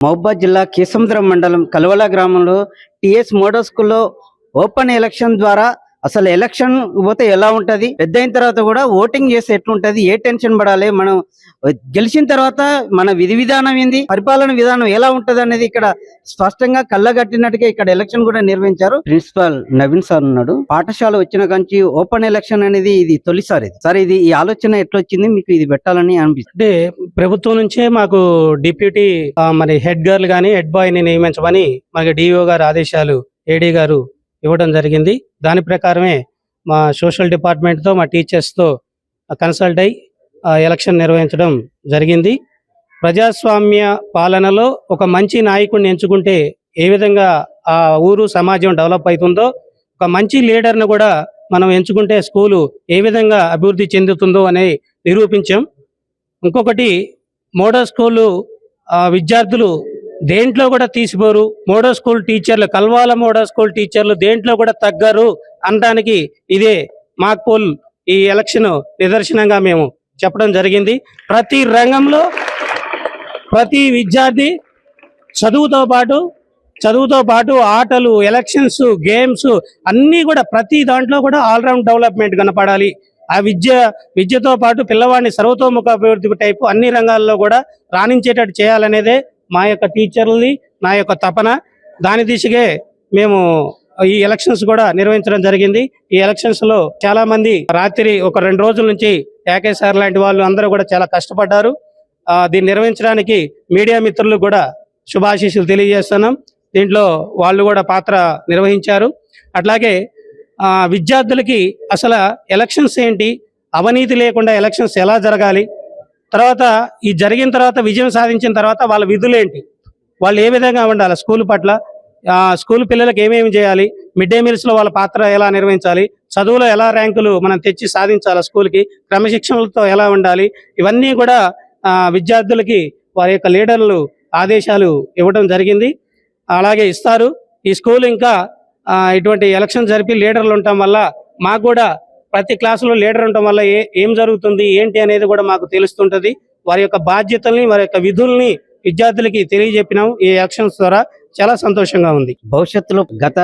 మహబూబాద్ జిల్లా కేసముద్రం మండలం కలవల గ్రామంలో టిఎస్ మోడల్ స్కూల్లో ఓపెన్ ఎలక్షన్ ద్వారా అసలు ఎలక్షన్ పోతే ఎలా ఉంటది? పెద్ద అయిన తర్వాత కూడా ఓటింగ్ చేస్తే ఎట్లుంటది? ఏ టెన్షన్ పడాలి? మనం గెలిచిన తర్వాత మన విధి విధానం ఏంది? పరిపాలన విధానం ఎలా ఉంటది అనేది ఇక్కడ స్పష్టంగా కళ్ళగట్టినట్టుగా ఇక్కడ ఎలక్షన్ కూడా నిర్వహించారు. ప్రిన్సిపాల్ నవీన్ సార్ ఉన్నాడు. పాఠశాల వచ్చిన కంచి ఓపెన్ ఎలక్షన్ అనేది ఇది తొలిసారి సార్ ఇది ఈ ఆలోచన ఎట్లా వచ్చింది మీకు ఇది పెట్టాలని అనిపిస్తుంది. అంటే ప్రభుత్వం నుంచే మాకు డిప్యూటీ మరి హెడ్ గర్ల్ గాని హెడ్ బాయ్ని నియమించమని మనకి డిఓ గారు ఆదేశాలు ఏడీ గారు ఇవ్వడం జరిగింది. దాని ప్రకారమే మా సోషల్ డిపార్ట్మెంట్తో మా టీచర్స్తో కన్సల్ట్ అయి ఆ, ఎలక్షన్ నిర్వహించడం జరిగింది. ప్రజాస్వామ్య పాలనలో ఒక మంచి నాయకుడిని ఎంచుకుంటే ఏ విధంగా ఆ ఊరు సమాజం డెవలప్ అవుతుందో ఒక మంచి లీడర్ను కూడా మనం ఎంచుకుంటే స్కూలు ఏ విధంగా అభివృద్ధి చెందుతుందో అని నిరూపించాం. ఇంకొకటి మోడల్ స్కూలు ఆ, విద్యార్థులు దేంట్లో కూడా తీసిపోరు. మోడల్ స్కూల్ టీచర్లు కల్వాల మోడల్ స్కూల్ టీచర్లు దేంట్లో కూడా తగ్గరు అనడానికి ఇదే మాక్ పోల్ ఈ ఎలక్షన్ నిదర్శనంగా మేము చెప్పడం జరిగింది. ప్రతి రంగంలో ప్రతి విద్యార్థి చదువుతో పాటు చదువుతో పాటు ఆటలు ఎలక్షన్స్ గేమ్స్ అన్నీ కూడా ప్రతి దాంట్లో కూడా ఆల్రౌండ్ డెవలప్మెంట్ కనపడాలి. ఆ విద్య విద్యతో పాటు పిల్లవాడిని సర్వతోముఖ అభివృద్ధి టైపు అన్ని రంగాల్లో కూడా రాణించేటట్టు చేయాలనేదే మా యొక్క టీచర్లని నా యొక్క తపన దాని దిశగే మేము ఈ ఎలక్షన్స్ కూడా నిర్వహించడం జరిగింది. ఈ ఎలక్షన్స్లో చాలా మంది రాత్రి ఒక రెండు రోజుల నుంచి యాకే సార్ లాంటి వాళ్ళు అందరూ కూడా చాలా కష్టపడ్డారు. దీన్ని నిర్వహించడానికి మీడియా మిత్రులు కూడా శుభాశీస్సులు తెలియజేస్తున్నాం. దీంట్లో వాళ్ళు కూడా పాత్ర నిర్వహించారు. అట్లాగే విద్యార్థులకి అసలు ఎలక్షన్స్ ఏంటి? అవినీతి లేకుండా ఎలక్షన్స్ ఎలా జరగాలి? తర్వాత ఈ జరిగిన తర్వాత విజయం సాధించిన తర్వాత వాళ్ళ విధులు ఏంటి? వాళ్ళు ఏ విధంగా ఉండాలి? స్కూల్ పట్ల స్కూల్ పిల్లలకు ఏమేమి చేయాలి? మిడ్ డే మీల్స్లో వాళ్ళ పాత్ర ఎలా నిర్వహించాలి? చదువులో ఎలా ర్యాంకులు మనం తెచ్చి సాధించాలి స్కూల్కి? క్రమశిక్షణలతో ఎలా ఉండాలి? ఇవన్నీ కూడా విద్యార్థులకి వారి యొక్క లీడర్లు ఆదేశాలు ఇవ్వడం జరిగింది. అలాగే ఇస్తారు. ఈ స్కూల్ ఇంకా ఇటువంటి ఎలక్షన్ జరిపి లీడర్లు ఉండటం వల్ల మాకు కూడా ప్రతి క్లాసులో లీడర్ ఉండటం వల్ల ఏ జరుగుతుంది ఏంటి అనేది కూడా మాకు తెలుస్తుంటది. వారి యొక్క బాధ్యతల్ని వారి యొక్క విధుల్ని విద్యార్థులకి తెలియజెప్పినాం ఈ ఎలక్షన్స్ ద్వారా. చాలా సంతోషంగా ఉంది. భవిష్యత్తులో గత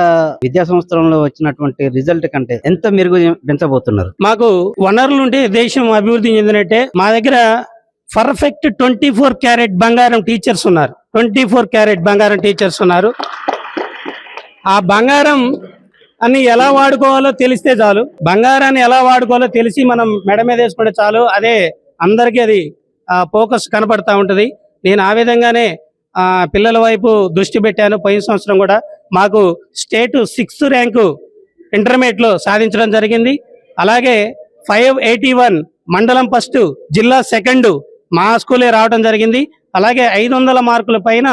విద్యా సంవత్సరంలో వచ్చినటువంటి రిజల్ట్ కంటే ఎంత మెరుగు పెంచబోతున్నారు? మాకు వనరులు ఉంటే దేశం అభివృద్ధి చెందినట్టే మా దగ్గర పర్ఫెక్ట్ ట్వంటీ ఫోర్ క్యారెట్ బంగారం టీచర్స్ ఉన్నారు. ట్వంటీ ఫోర్ క్యారెట్ బంగారం టీచర్స్ ఉన్నారు. ఆ బంగారం అన్ని ఎలా వాడుకోవాలో తెలిస్తే చాలు. బంగారాన్ని ఎలా వాడుకోవాలో తెలిసి మనం మెడ మీద వేసుకుంటే చాలు. అదే అందరికీ అది ఫోకస్ కనపడతా ఉంటుంది. నేను ఆ విధంగానే పిల్లల వైపు దృష్టి పెట్టాను. పోయిన సంవత్సరం కూడా మాకు స్టేట్ సిక్స్త్ ర్యాంకు ఇంటర్మీడియట్లో సాధించడం జరిగింది. అలాగే ఫైవ్ ఎయిటీ వన్ మండలం ఫస్ట్ జిల్లా సెకండ్ మా స్కూలే రావడం జరిగింది. అలాగే ఐదు వందల మార్కుల పైన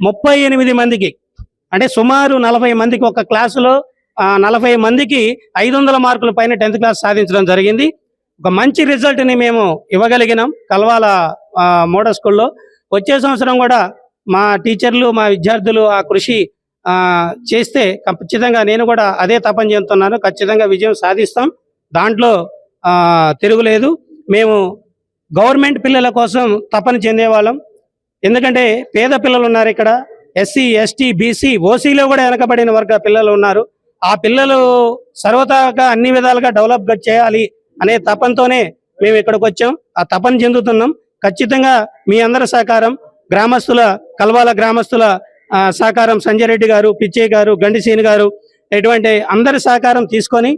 ముప్పై ఎనిమిది మందికి అంటే సుమారు నలభై మందికి ఒక క్లాసులో నలభై మందికి ఐదు వందల మార్కుల పైన టెన్త్ క్లాస్ సాధించడం జరిగింది. ఒక మంచి రిజల్ట్ని మేము ఇవ్వగలిగినాం కల్వాల మోడల్ స్కూల్లో. వచ్చే సంవత్సరం కూడా మా టీచర్లు మా విద్యార్థులు ఆ కృషి చేస్తే ఖచ్చితంగా నేను కూడా అదే తపన చెందుతున్నాను. ఖచ్చితంగా విజయం సాధిస్తాం. దాంట్లో తిరుగులేదు మేము గవర్నమెంట్ పిల్లల కోసం తపన చెందేవాళ్ళం. ఎందుకంటే పేద పిల్లలు ఉన్నారు ఇక్కడ. ఎస్సీ ఎస్టీ బీసీ ఓసీలో కూడా వెనకబడిన వర్గ పిల్లలు ఉన్నారు. ఆ పిల్లలు సర్వతాగా అన్ని విధాలుగా డెవలప్ చేయాలి అనే తపంతోనే మేము ఇక్కడికి వచ్చాం. ఆ తపన చెందుతున్నాం. ఖచ్చితంగా మీ అందరి సహకారం గ్రామస్తుల కల్వాల గ్రామస్తుల సహకారం సంజయ్ రెడ్డి గారు పిచ్చయ్య గారు గండిసీని గారు ఇటువంటి అందరి సహకారం తీసుకొని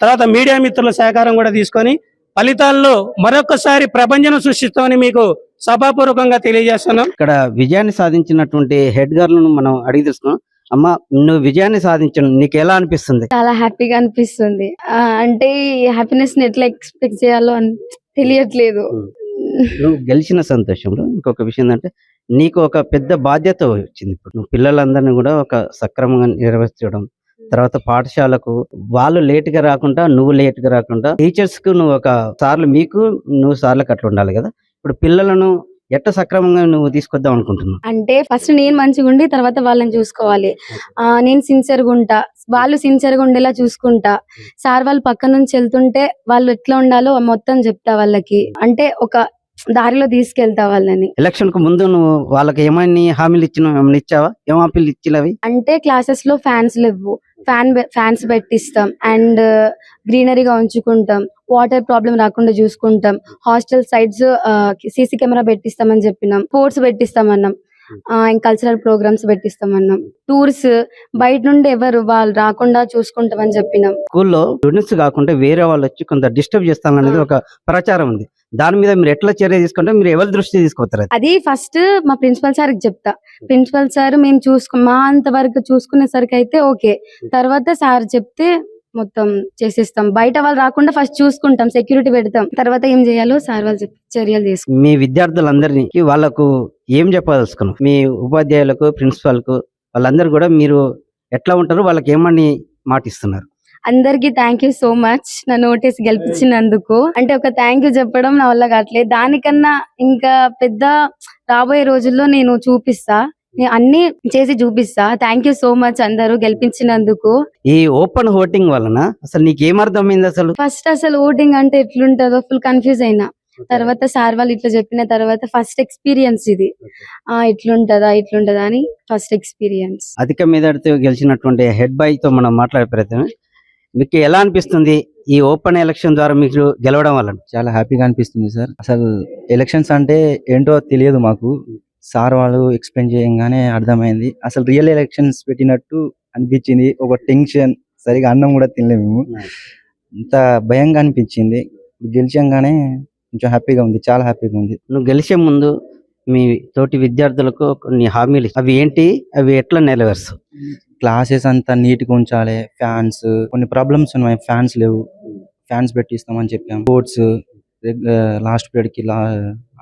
తర్వాత మీడియా మిత్రుల సహకారం కూడా తీసుకొని ఫలితాల్లో మరొకసారి ప్రపంచం సృష్టిస్తామని మీకు సభాపూర్వకంగా తెలియజేస్తున్నాం. ఇక్కడ విజయాన్ని సాధించినటువంటి హెడ్ గర్లను మనం అడిగి తెలుసుకున్నాం. అమ్మ నువ్వు విజయాన్ని సాధించడం నీకు ఎలా అనిపిస్తుంది? చాలా హ్యాపీగా అనిపిస్తుంది. అంటే హ్యాపీనెస్ని ఎట్లా ఎక్స్పెక్ట్ చేయాలో అని తెలియట్లేదు. నువ్వు గెలిచిన సంతోషంలో ఇంకొక విషయం ఏంటంటే నీకు ఒక పెద్ద బాధ్యత వచ్చింది ఇప్పుడు. నువ్వు పిల్లలందరినీ కూడా ఒక సక్రమంగా నిర్వహించడం తర్వాత పాఠశాలకు వాళ్ళు లేట్గా రాకుండా నువ్వు లేట్గా రాకుండా టీచర్స్కు నువ్వు ఒక సార్లు మీకు నువ్వు సార్లకు అట్లా ఉండాలి కదా. ఇప్పుడు పిల్లలను ఎట్ట సక్రమంగా నువ్వు తీసుకొద్దాం అనుకుంటున్నావు? అంటే ఫస్ట్ నేను మంచిగా ఉండి తర్వాత వాళ్ళని చూసుకోవాలి. నేను సిన్సియర్గా ఉంటా. వాళ్ళు సిన్సియర్గా ఉండేలా చూసుకుంటా. సార్ వాళ్ళు పక్క నుంచి వెళ్తుంటే వాళ్ళు ఎట్లా ఉండాలో మొత్తం చెప్తా వాళ్ళకి. అంటే ఒక దారిలో తీసుకెళ్తా వాళ్ళని. ఎలక్షన్కు ముందు నువ్వు వాళ్ళకి ఏమైనా హామీలు ఇచ్చిన ఏమైనా ఇచ్చావా? ఏం హామీలు ఇచ్చినవి? అంటే క్లాసెస్లో ఫ్యాన్స్ లేవు. ఫ్యాన్ ఫ్యాన్స్ పెట్టిస్తాం. అండ్ గ్రీనరీగా ఉంచుకుంటాం. వాటర్ ప్రాబ్లం రాకుండా చూసుకుంటాం. హాస్టల్ సైడ్స్ సీసీ కెమెరా పెట్టిస్తామని చెప్పినాం. స్పోర్ట్స్ పెట్టిస్తామన్నాం. కల్చరల్ ప్రోగ్రామ్స్ పెట్టిస్తామన్నాం. టూర్స్ బయట నుండి ఎవరు వాళ్ళు రాకుండా చూసుకుంటామని చెప్పినాం. స్కూల్లో స్టూడెంట్స్ కాకుండా వేరే వాళ్ళు వచ్చి కొంత డిస్టర్బ్ చేస్తాననేది ఒక ప్రచారం ఉంది. దాని మీద మీరు ఎట్లా చర్య తీసుకుంటే మీరు ఎవరి దృష్టి తీసుకొస్తారు అది? ఫస్ట్ మా ప్రిన్సిపల్ సార్కి చెప్తా. ప్రిన్సిపల్ సార్ మేము చూసుకు మా అంత వరకు చూసుకునేసరికి అయితే ఓకే. తర్వాత సార్ చెప్తే మొత్తం చేసేస్తాం. బయట వాళ్ళు రాకుండా ఫస్ట్ చూసుకుంటాం. సెక్యూరిటీ పెడతాం. తర్వాత ఏం చేయాలో సార్ వాళ్ళు చర్యలు తీసుకుంటాం మీ విద్యార్థులందరినీ వాళ్ళకు ఏం చెప్పదలుచుకున్నావు? మీ ఉపాధ్యాయులకు ప్రిన్సిపాల్కు వాళ్ళందరూ కూడా మీరు ఎట్లా ఉంటారు వాళ్ళకి ఏమని మాటిస్తున్నారు? అందరికి థ్యాంక్ యూ సో మచ్ నా నోటీస్ గెలిపించినందుకు. అంటే ఒక థ్యాంక్ యూ చెప్పడం నా వల్ల కావట్లేదు. దానికన్నా ఇంకా పెద్ద రాబోయే రోజుల్లో నేను చూపిస్తా. అన్ని చేసి చూపిస్తా. థ్యాంక్ యూ సో మచ్ అందరూ గెలిపించినందుకు. ఈ ఓపెన్ ఓటింగ్ వలన అసలు నీకు ఏమర్థమైంది అసలు? ఫస్ట్ అసలు ఓటింగ్ అంటే ఎట్లుంటుందో ఫుల్ కన్ఫ్యూజ్ అయినా. తర్వాత సార్ వాళ్ళు ఇట్లా చెప్పిన తర్వాత ఫస్ట్ ఎక్స్పీరియన్స్ ఇది. ఆ ఇట్లుంటదా ఇట్లుంటదా అని ఫస్ట్ ఎక్స్పీరియన్స్ అధిక మెజార్టీతో గెలిచినటువంటి హెడ్ బాయ్తో మనం మాట్లాడే ప్రయత్నం. మీకు ఎలా అనిపిస్తుంది ఈ ఓపెన్ ఎలక్షన్ ద్వారా మీకు గెలవడం వలన? చాలా హ్యాపీగా అనిపిస్తుంది సార్. అసలు ఎలక్షన్స్ అంటే ఏంటో తెలియదు మాకు. సార్ వాళ్ళు ఎక్స్ప్లెయిన్ చేయగానే అర్థమైంది. అసలు రియల్ ఎలక్షన్స్ పెట్టినట్టు అనిపించింది. ఒక టెన్షన్ సరిగా అన్నం కూడా తినలేము మేము. ఇంత భయంగా అనిపించింది. గెలిచంగానే కొంచెం హ్యాపీగా ఉంది. చాలా హ్యాపీగా ఉంది. నువ్వు గెలిచే ముందు మీ తోటి విద్యార్థులకు కొన్ని హామీలు. అవి ఏంటి? అవి ఎట్లా నెరవేర్చు క్లాసెస్ అంతా నీట్గా ఉంచాలి. ఫ్యాన్స్ కొన్ని ప్రాబ్లమ్స్ ఉన్నాయి. ఫ్యాన్స్ లేవు. ఫ్యాన్స్ పెట్టిస్తామని చెప్పాం. స్పోర్ట్స్ లాస్ట్ పీరియడ్కి లా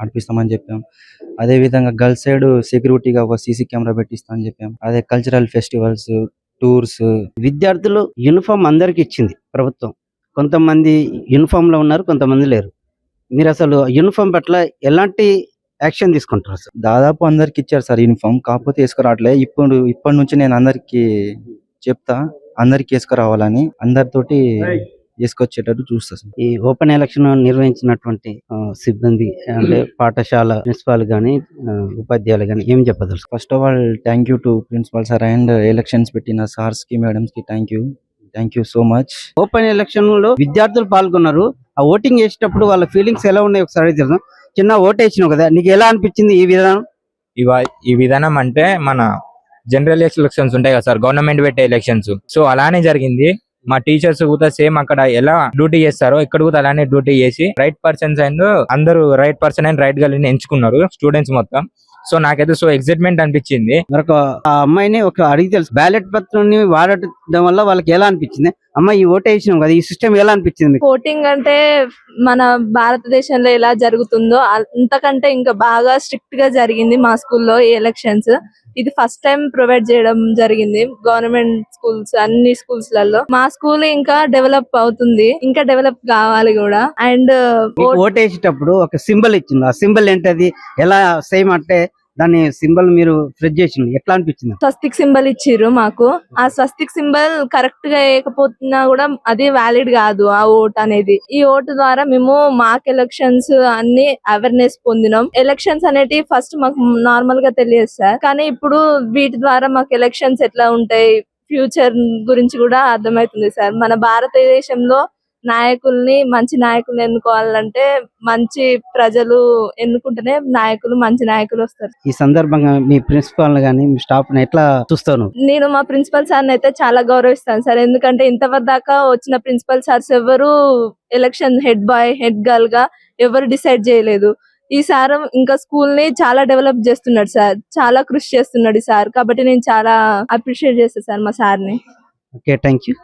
ఆడిపిస్తామని చెప్పాం. అదే విధంగా గర్ల్స్ సైడ్ సెక్యూరిటీగా ఒక సీసీ కెమెరా పెట్టిస్తామని చెప్పాం. అదే కల్చరల్ ఫెస్టివల్స్ టూర్స్. విద్యార్థులు యూనిఫామ్ అందరికి ఇచ్చింది ప్రభుత్వం. కొంతమంది యూనిఫామ్లో ఉన్నారు కొంతమంది లేరు. మీరు అసలు యూనిఫామ్ పట్ల ఎలాంటి యాక్షన్ తీసుకుంటారు అసలు దాదాపు అందరికి ఇచ్చారు సార్ యూనిఫామ్. కాకపోతే వేసుకురావట్లే. ఇప్పుడు ఇప్పటి నుంచి నేను అందరికి చెప్తా. అందరికి వేసుకురావాలని. అందరితోటి వేసుకొచ్చేటట్టు చూస్తా సార్. ఈ ఓపెన్ ఎలక్షన్ నిర్వహించినటువంటి సిబ్బంది అంటే పాఠశాల ప్రిన్సిపాల్ గాని ఆ, ఉపాధ్యాయులు గాని ఏం చెప్పదలుచు first of all thank you to principal sir and elections పెట్టిన సార్స్కి మేడమ్స్కి thank you thank you so much open ఎలక్షన్లో విద్యార్థులు పాల్గొన్నారు. ఆ ఓటింగ్ చేసేటప్పుడు వాళ్ళ ఫీలింగ్స్ ఎలా ఉన్నాయి ఒకసారి తెలుసు చిన్న ఓట్ వేసినావు కదా నీకు ఎలా అనిపించింది ఈ విధానం? ఇవా ఈ విధానం అంటే మన జనరల్ ఎలక్షన్స్ ఉంటాయి కదా సార్ గవర్నమెంట్ పెట్టే ఎలక్షన్స్ సో అలానే జరిగింది. మా టీచర్స్ కూడా సేమ్ అక్కడ ఎలా డ్యూటీ చేస్తారో ఇక్కడ కూడా అలానే డ్యూటీ చేసి రైట్ పర్సన్స్ అండ్ అందరూ right person and right girl ఎంచుకున్నారు స్టూడెంట్స్ మొత్తం. సో నాకైతే సో ఎక్సైట్మెంట్ అనిపించింది. మరొక ఆ అమ్మాయిని ఒక అడిగి తెలుసు. బ్యాలెట్ పత్రాన్ని వాడటం వల్ల వాళ్ళకి ఎలా అనిపించింది? అమ్మ ఈ ఓట్ వేసినాం కదా ఈ సిస్టమ్ ఎలా అనిపించింది మీకు? ఓటింగ్ అంటే మన భారతదేశంలో ఎలా జరుగుతుందో అంతకంటే ఇంకా బాగా స్ట్రిక్ట్గా జరిగింది మా స్కూల్లో ఈ ఎలక్షన్స్ ఇది ఫస్ట్ టైం ప్రొవైడ్ చేయడం జరిగింది. గవర్నమెంట్ స్కూల్స్ అన్ని స్కూల్స్లలో. మా స్కూల్ ఇంకా డెవలప్ అవుతుంది. ఇంకా డెవలప్ కావాలి కూడా. అండ్ uh, ఓటేసేటప్పుడు ఓట్ వేసేటప్పుడు ఒక సింబల్ ఇచ్చింది. ఆ సింబల్ ఏంటది? ఎలా సేమ్ అంటే దాని సింబల్ మీరు ఫ్రెడ్ చేసింది ఎట్లా అనిపించింది? స్వస్తిక్ సింబల్ ఇచ్చిర్రు మాకు. ఆ స్వస్తిక్ సింబల్ కరెక్ట్గా వేయకపోతున్నా కూడా అది వ్యాలిడ్ కాదు ఆ ఓట్ అనేది. ఈ ఓటు ద్వారా మేము మాకు ఎలక్షన్స్ అన్ని అవేర్నెస్ పొందినాం. ఎలక్షన్స్ అనేటివి ఫస్ట్ మాకు నార్మల్గా తెలియదు సార్ కానీ ఇప్పుడు వీటి ద్వారా మాకు ఎలక్షన్స్ ఎట్లా ఉంటాయి? ఫ్యూచర్ గురించి కూడా అర్థమవుతుంది సార్ మన భారతదేశంలో నాయకుల్ని మంచి నాయకుల్ని ఎన్నుకోవాలంటే మంచి ప్రజలు ఎన్నుకుంటేనే నాయకులు మంచి నాయకులు వస్తారు. ఈ సందర్భంగా మీ ప్రిన్సిపాల్ గానీ మీ స్టాఫ్ ఎట్లా చూస్తావు నువ్వు? నేను మా ప్రిన్సిపల్ సార్ అయితే చాలా గౌరవిస్తాను సార్. ఎందుకంటే ఇంతవరకు దాకా వచ్చిన ప్రిన్సిపల్ సార్స్ ఎవరు ఎలక్షన్ హెడ్ బాయ్ హెడ్ గర్ల్గా ఎవరు డిసైడ్ చేయలేదు. ఈ సార్ ఇంకా స్కూల్ని చాలా డెవలప్ చేస్తున్నాడు సార్. చాలా కృషి చేస్తున్నాడు ఈ సార్. కాబట్టి నేను చాలా అప్రిషియేట్ చేస్తాను సార్ మా సార్ని ఓకే థ్యాంక్ యూ